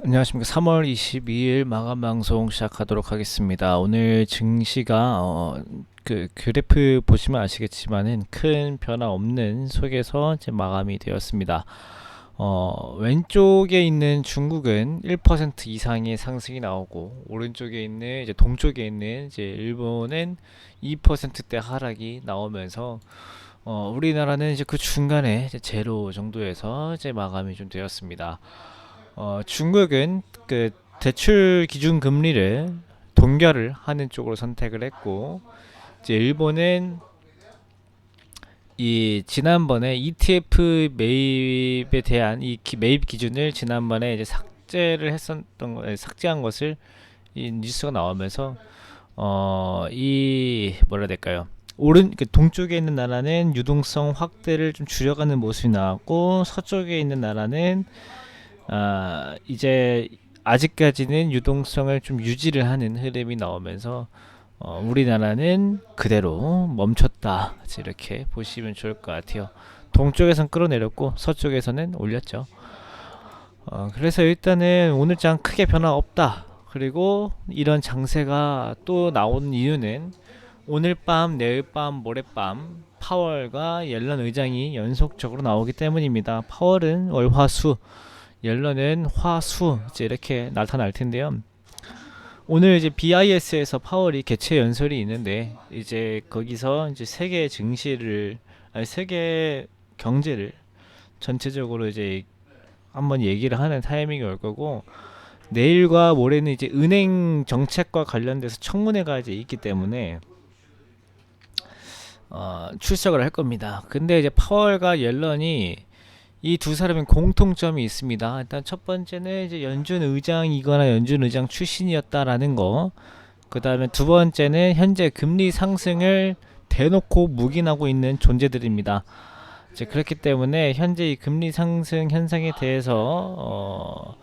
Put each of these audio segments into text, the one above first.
안녕하십니까. 3월 22일 마감 방송 시작하도록 하겠습니다. 오늘 증시가 어, 그 그래프 보시면 아시겠지만은 큰 변화 없는 속에서 이제 마감이 되었습니다. 어, 왼쪽에 있는 중국은 1% 이상의 상승이 나오고 오른쪽에 있는 이제 동쪽에 있는 이제 일본은 2%대 하락이 나오면서 어, 우리나라는 이제 그 중간에 이제 제로 정도에서 이제 마감이 좀 되었습니다. 어, 중국은 그 대출 기준 금리를 동결을 하는 쪽으로 선택을 했고 이제 일본은 이 지난번에 ETF 매입에 대한 이 기- 매입 기준을 지난번에 이제 삭제를 했었던 거, 삭제한 것을 이 뉴스가 나오면서 어, 이 뭐라 해야 될까요? 오른 그 동쪽에 있는 나라는 유동성 확대를 좀 줄여가는 모습이 나왔고 서쪽에 있는 나라는 아, 이제 아직까지는 유동성을 좀 유지를 하는 흐름이 나오면서 어, 우리나라는 그대로 멈췄다. 이렇게 보시면 좋을 것 같아요. 동쪽에선 끌어내렸고 서쪽에서는 올렸죠. 어, 그래서 일단은 오늘 장 크게 변화 없다. 그리고 이런 장세가 또 나오는 이유는 오늘 밤, 내일 밤, 모레밤 파월과 옐런 의장이 연속적으로 나오기 때문입니다. 파월은 월화수, 옐런은 화수 이제 이렇게 나타날 텐데요. 오늘 이제 BIS에서 파월이 개최 연설이 있는데 이제 거기서 이제 세계 증시를 아니 세계 경제를 전체적으로 이제 한번 얘기를 하는 타이밍이 올 거고 내일과 모레는 이제 은행 정책과 관련돼서 청문회가 이제 있기 때문에 어, 출석을 할 겁니다. 근데 이제 파월과 옐런이 이 두 사람은 공통점이 있습니다. 일단 첫 번째는 이제 연준 의장이거나 연준 의장 출신이었다라는 거. 그 다음에 두 번째는 현재 금리 상승을 대놓고 묵인하고 있는 존재들입니다. 이제 그렇기 때문에 현재 이 금리 상승 현상에 대해서 어,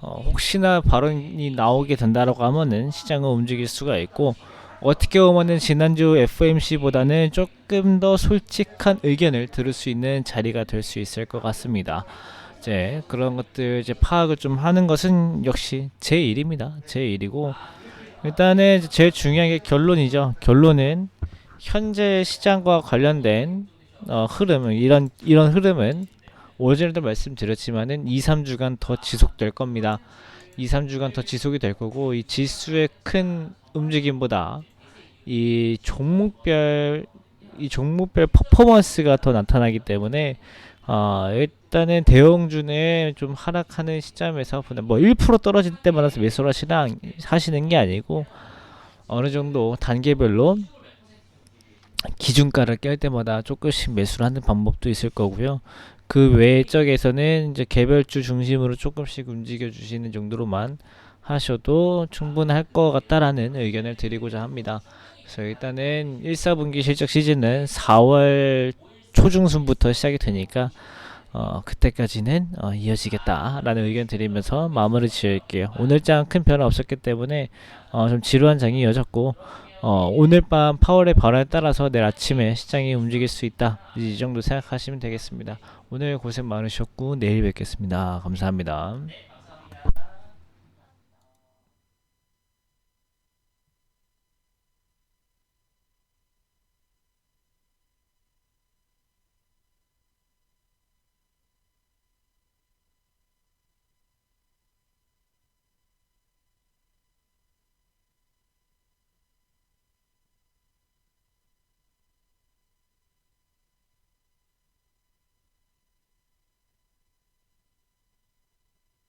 어, 혹시나 발언이 나오게 된다라고 하면은 시장을 움직일 수가 있고 어떻게 보면은 지난주 FMC보다는 조금 더 솔직한 의견을 들을 수 있는 자리가 될 수 있을 것 같습니다. 이제 그런 것들 이제 파악을 좀 하는 것은 역시 제 일입니다. 제 일이고 일단은 제일 중요한 게 결론이죠. 결론은 현재 시장과 관련된 어, 흐름은 이런 이런 흐름은 오전에도 말씀드렸지만은 2, 3주간 더 지속될 겁니다. 2, 3주간 더 지속이 될 거고 이 지수의 큰 움직임보다 이 종목별 이 종목별 퍼포먼스가 더 나타나기 때문에 어, 일단은 대형주는 좀 하락하는 시점에서 보다 뭐1% 떨어질 때마다 매수를 하시나 하시는 게 아니고 어느 정도 단계별로 기준가를 깰 때마다 조금씩 매수를 하는 방법도 있을 거고요. 그 외적에서는 이제 개별주 중심으로 조금씩 움직여 주시는 정도로만 하셔도 충분할 것 같다라는 의견을 드리고자 합니다. 그래서 일단은 1, 4분기 실적 시즌은 4월 초중순부터 시작이 되니까 어, 그때까지는 어, 이어지겠다라는 의견 드리면서 마무리 지을게요. 오늘 장 큰 변화 없었기 때문에 어, 좀 지루한 장이 이어졌고 어, 오늘 밤 파월의 발언에 따라서 내일 아침에 시장이 움직일 수 있다. 이 정도 생각하시면 되겠습니다. 오늘 고생 많으셨고 내일 뵙겠습니다. 감사합니다.